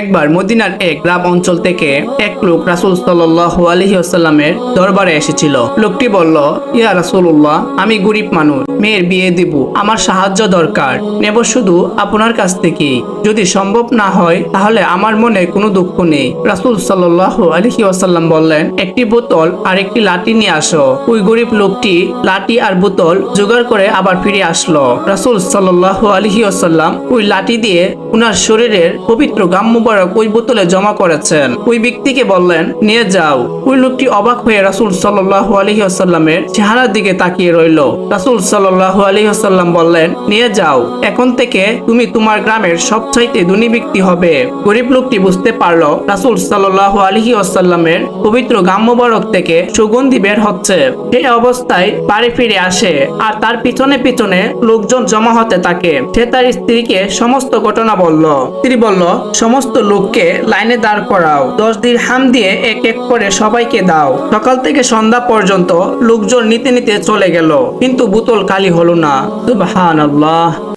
একবার মদিনার এক গ্রাম অঞ্চল থেকে এক লোক রাসুল সাল্লাহ দরবারে এসেছিল। লোকটি বলল, ইয়া রাসুল্লাহ আমি গরিব মানুষ, মেয়ের বিয়ে দিব, আমার সাহায্য দরকার, নেব শুধু আপনার কাছ থেকে। যদি সম্ভব না হয়, তাহলে আমার মনে কোনো দুঃখ নেই। রাসুল সাল্লাহ আলহি ওয়াসাল্লাম বললেন, একটি বোতল আর একটি লাঠি নিয়ে আসো। ওই গরিব লোকটি লাঠি আর বোতল জোগাড় করে আবার ফিরে আসলো। রাসুল সাল্লাহ আলহি ওয়াসাল্লাম ওই লাঠি দিয়ে উনার শরীরের পবিত্র গাম মুবারক ওই বোতলে জমা করেছেন। ওই ব্যক্তিকে বললেন, নিয়ে যাও। ওই লোকটি অবাক হয়ে রাসুল সাল্লাহ আলহি আসাল্লামের চেহারার দিকে তাকিয়ে রইল। রাসুল সাল্লাহ আলহি আসাল্লাম বললেন, নিয়ে যাও। এখন থেকে তুমি তোমার গ্রামের সবচাইতে ধনী ব্যক্তি হবে। গরিব লোকটি বুঝতে পারল, রাসুল সাল্লাহ আলহি আসাল্লামের পবিত্র মুবারক থেকে সুগন্ধি বের হচ্ছে। সেই অবস্থায় বাড়ি ফিরে আসে আর তার পিছনে পিছনে লোকজন জমা হতে থাকে। সে তার স্ত্রীকে সমস্ত ঘটনা বলল। স্ত্রী বলল, সমস্ত লোককে লাইনে দাঁড় করাও। দশ দিন হাম দিয়ে এক এক করে সবাইকে দাও। সকাল থেকে সন্ধ্যা পর্যন্ত লোকজন নিতে নিতে চলে গেল। কিন্তু বোতল খালি হলো না।